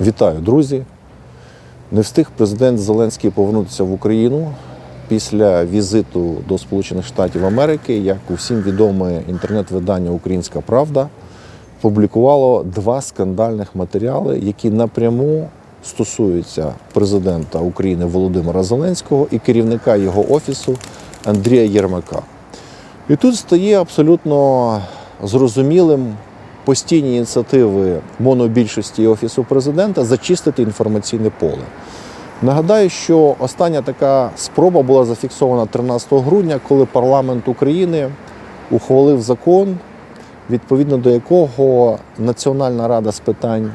Вітаю, друзі! Не встиг президент Зеленський повернутися в Україну після візиту до Сполучених Штатів Америки, як усім відоме інтернет-видання Українська Правда публікувало два скандальних матеріали, які напряму стосуються президента України Володимира Зеленського і керівника його офісу Андрія Єрмака. І тут стає абсолютно зрозумілим постійні ініціативи монобільшості Офісу президента зачистити інформаційне поле. Нагадаю, що остання така спроба була зафіксована 13 грудня, коли парламент України ухвалив закон, відповідно до якого Національна рада з питань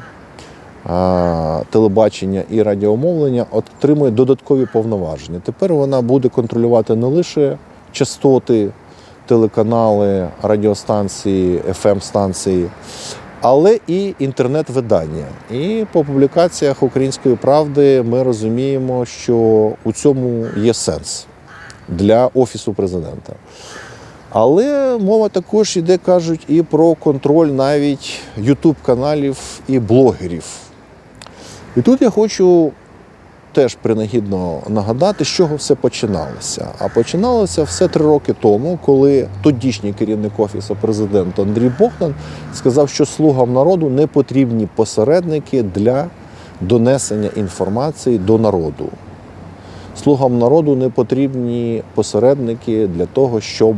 телебачення і радіомовлення отримує додаткові повноваження. Тепер вона буде контролювати не лише частоти, телеканали, радіостанції, FM-станції, але і інтернет-видання. І по публікаціях Української правди ми розуміємо, що у цьому є сенс для Офісу президента. Але мова також йде, кажуть, і про контроль навіть ютуб-каналів і блогерів. І тут я хочу теж принагідно нагадати, з чого все починалося. А починалося все три роки тому, коли тодішній керівник офісу президента Андрій Богдан сказав, що слугам народу не потрібні посередники для донесення інформації до народу. Слугам народу не потрібні посередники для того, щоб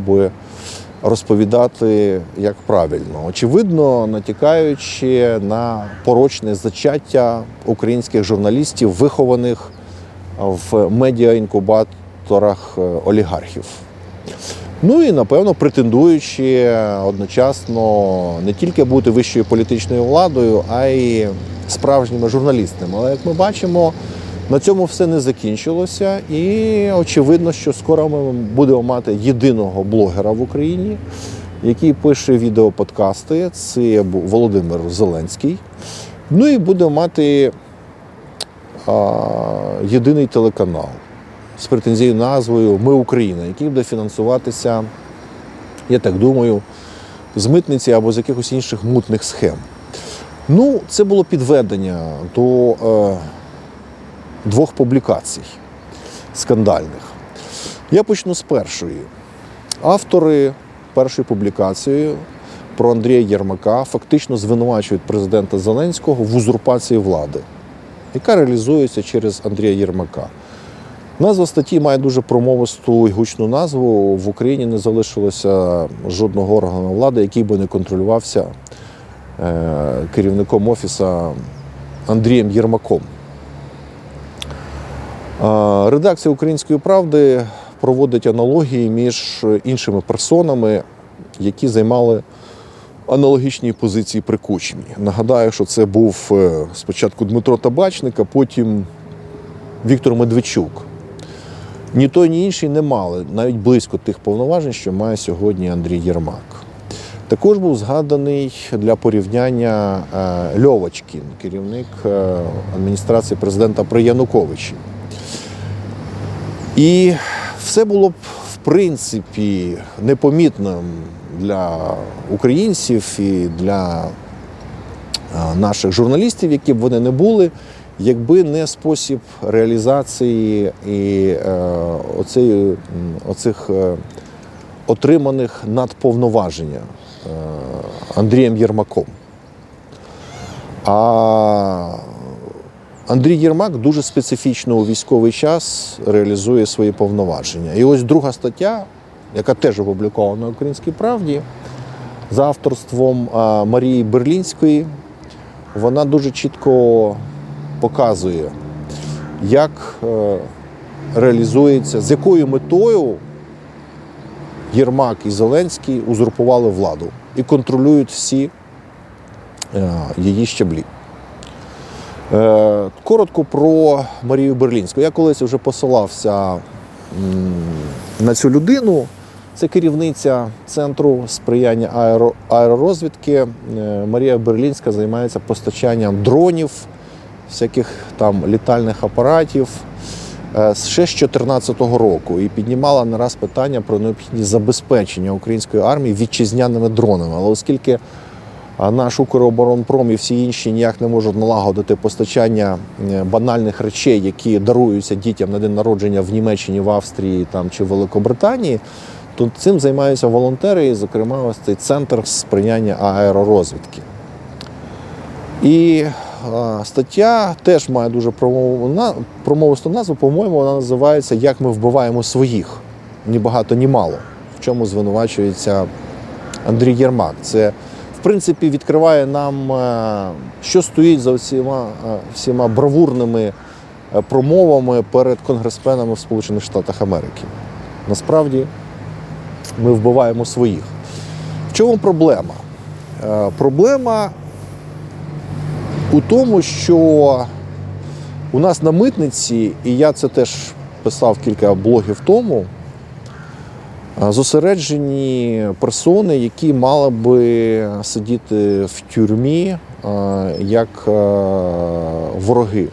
розповідати як правильно. Очевидно, натякаючи на порочне зачаття українських журналістів, вихованих в медіаінкубаторах е, олігархів. Ну і напевно претендуючи одночасно не тільки бути вищою політичною владою, а й справжніми журналістами. Але як ми бачимо, на цьому все не закінчилося, і очевидно, що скоро ми будемо мати єдиного блогера в Україні, який пише відеоподкасти. Це Володимир Зеленський. Ну і будемо мати а, єдиний телеканал з претензією назвою Ми Україна, який буде фінансуватися, я так думаю, з митниці або з якихось інших мутних схем. Ну, це було підведення до е, двох публікацій скандальних. Я почну з першої. Автори першої публікації про Андрія Єрмака фактично звинувачують президента Зеленського в узурпації влади, яка реалізується через Андрія Єрмака. Назва статті має дуже промовисту і гучну назву. В Україні не залишилося жодного органу влади, який би не контролювався е, керівником офісу Андрієм Єрмаком. Редакція Української правди проводить аналогії між іншими персонами, які займали аналогічні позиції при кучмі. Нагадаю, що це був е, спочатку Дмитро Табачник, а потім Віктор Медведчук. Ні той, ні інший не мали навіть близько тих повноважень, що має сьогодні Андрій Єрмак. Також був згаданий для порівняння е, Льовочкін, керівник е, адміністрації президента при Януковичі. І все було б в принципі непомітним для українців і для наших журналістів, які б вони не були, якби не спосіб реалізації і е, оцеї, оцих е, отриманих надповноваження е, Андрієм Єрмаком. А Андрій Єрмак дуже специфічно у військовий час реалізує свої повноваження. І ось друга стаття, яка теж опублікована на Українській правді, за авторством Марії Берлінської, вона дуже чітко показує, як е, реалізується, з якою метою Єрмак і Зеленський узурпували владу і контролюють всі е, її щаблі. Е, Коротко про Марію Берлінську. Я колись вже посилався на цю людину. Це керівниця центру сприяння аеро, аеророзвідки. Е, Марія Берлінська займається постачанням дронів, всяких там літальних апаратів е, ще з 2014 року і піднімала не раз питання про необхідність забезпечення української армії вітчизняними дронами. Але оскільки наш Укроборонпром і всі інші ніяк не можуть налагодити постачання е, банальних речей, які даруються дітям на день народження в Німеччині, в Австрії там, чи в Великобританії, то цим займаються волонтери, і, зокрема, ось цей центр сприяння аеророзвідки. І стаття теж має дуже промовисту назву, по-моєму, вона називається Як ми вбиваємо своїх. Ні багато, ні мало. В чому звинувачується Андрій Єрмак. Це, принципі, відкриває нам, е, що стоїть за всіма, е, всіма бравурними е, промовами перед конгресменами в Сполучених Штатах Америки. Насправді, ми вбиваємо своїх. В чому проблема? Проблема у тому, що у нас на митниці, і я це теж писав кілька блогів тому, зосереджені персони, які мали би сидіти в тюрмі як вороги,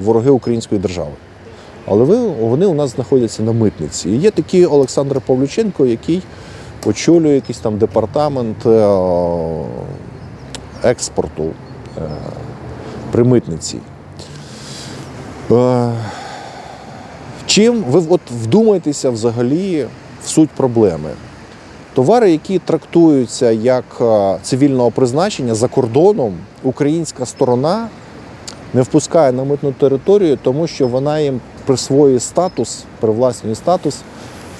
вороги української держави. Але вони у нас знаходяться на митниці. І є такий Олександр Павлюченко, який очолює якийсь там департамент е, експорту е, при митниці. Е, Чим ви от вдумайтеся взагалі суть проблеми? Товари, які трактуються як е, цивільного призначення за кордоном, українська сторона не впускає на митну територію, тому що вона їм присвоює статус, привласнює статус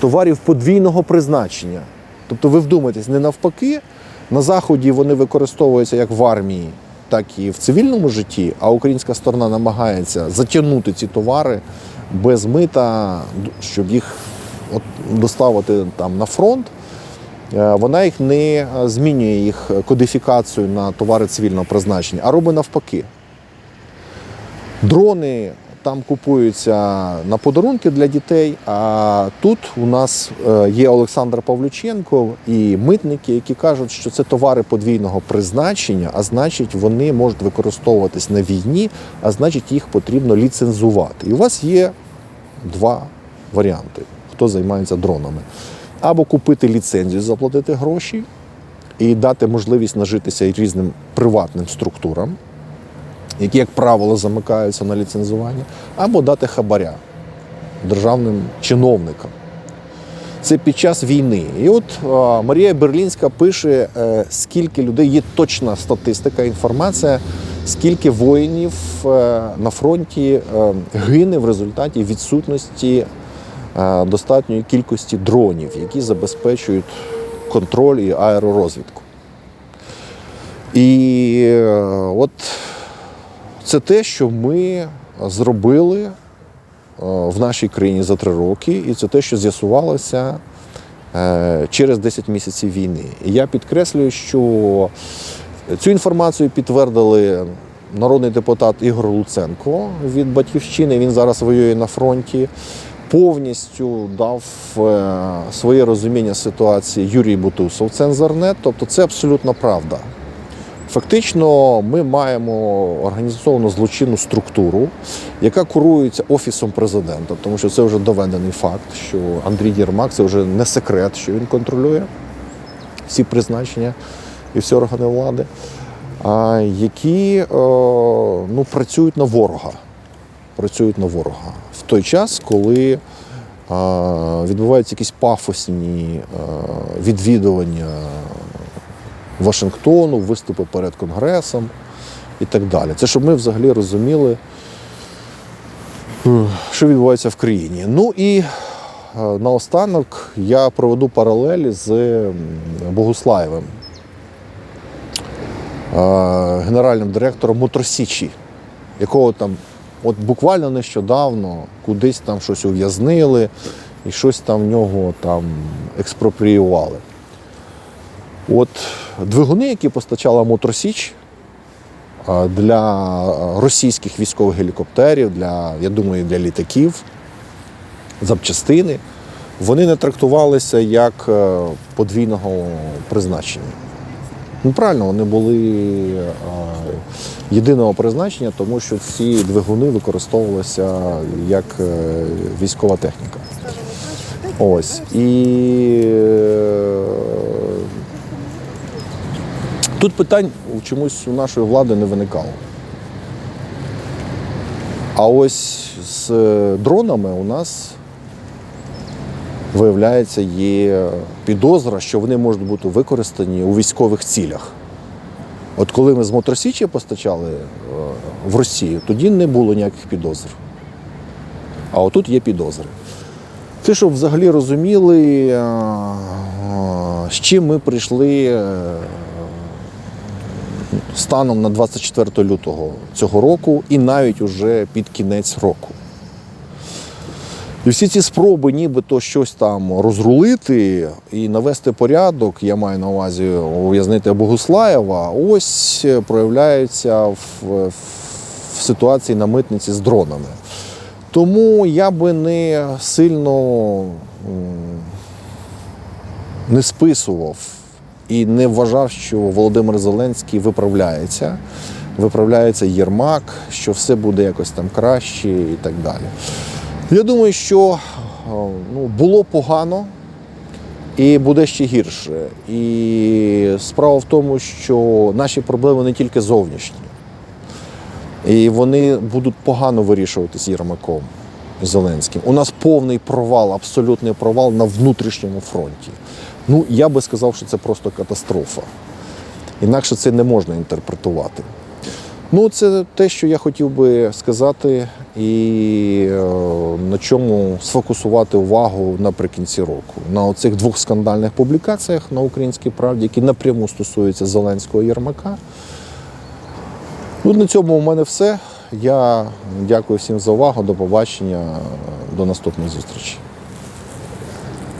товарів подвійного призначення. Тобто, ви вдумайтесь, не навпаки, на заході вони використовуються як в армії, так і в цивільному житті, а українська сторона намагається затягнути ці товари без мита, щоб їх доставити там на фронт. Е, Вона їх не е, змінює їх кодифікацію на товари цивільного призначення, а робить навпаки. Дрони там купуються на подарунки для дітей. А тут у нас е, є Олександр Павлюченко і митники, які кажуть, що це товари подвійного призначення, а значить, вони можуть використовуватись на війні, а значить, їх потрібно ліцензувати. І у вас є два варіанти, хто займається дронами. Або купити ліцензію, заплатити гроші і дати можливість нажитися різним приватним структурам які, як правило, замикаються на ліцензування, або дати хабаря державним чиновникам. Це під час війни. І от а, Марія Берлінська пише, е, скільки людей є точна статистика, інформація, скільки воїнів е, на фронті е, гине в результаті відсутності достатньої кількості дронів, які забезпечують контроль і аеророзвідку. І е, от це те, що ми зробили е, в нашій країні за три роки, і це те, що з'ясувалося е, через 10 місяців війни. І я підкреслюю, що цю інформацію підтвердили народний депутат Ігор Луценко від Батьківщини. Він зараз воює на фронті. Повністю дав е, своє розуміння ситуації Юрій Бутусов, цензорнет. Тобто це абсолютно правда. Фактично, ми маємо організовану злочинну структуру, яка курується офісом президента, тому що це вже доведений факт, що Андрій Єрмак це вже не секрет, що він контролює всі призначення і всі органи влади, які е, ну, працюють на ворога. Працюють на ворога в той час, коли відбуваються якісь пафосні е, відвідування Вашингтону, виступи перед Конгресом і так далі. Це щоб ми взагалі розуміли, е, що відбувається в країні. Ну і е, наостанок я проведу паралелі з Богуслаєвим, генеральним директором Моторсічі, якого там от буквально нещодавно кудись там щось ув'язнили і щось там в нього там експропріювали. От двигуни, які постачала Моторсіч для російських військових гелікоптерів, для, я думаю, для літаків, запчастини, вони не трактувалися як е, подвійного призначення. Ну, правильно, вони були єдиного призначення, тому що ці двигуни використовувалися як е, військова техніка. Ось. І е, Тут питань чомусь у нашої влади не виникало. А ось з е, дронами у нас виявляється є підозра, що вони можуть бути використані у військових цілях. От коли ми з Моторсічі постачали е, в Росію, тоді не було ніяких підозр. А отут є підозри. Це, щоб взагалі розуміли, е, е, з чим ми прийшли станом на 24 лютого цього року і навіть уже під кінець року. І всі ці спроби нібито щось там розрулити і навести порядок, я маю на увазі ув'язнити Богуслаєва, ось проявляються в, в ситуації на митниці з дронами. Тому я би не сильно не списував і не вважав, що Володимир Зеленський виправляється. Виправляється Єрмак, що все буде якось там краще і так далі. Я думаю, що е, ну, було погано і буде ще гірше. І справа в тому, що наші проблеми не тільки зовнішні. І вони будуть погано вирішуватись Єрмаком Зеленським. У нас повний провал, абсолютний провал на внутрішньому фронті. Ну, я би сказав, що це просто катастрофа. Інакше це не можна інтерпретувати. Ну, це те, що я хотів би сказати, і е, на чому сфокусувати увагу наприкінці року. На оцих двох скандальних публікаціях на українській правді, які напряму стосуються Зеленського Єрмака. Ну, на цьому у мене все. Я дякую всім за увагу. До побачення, до наступної зустрічі.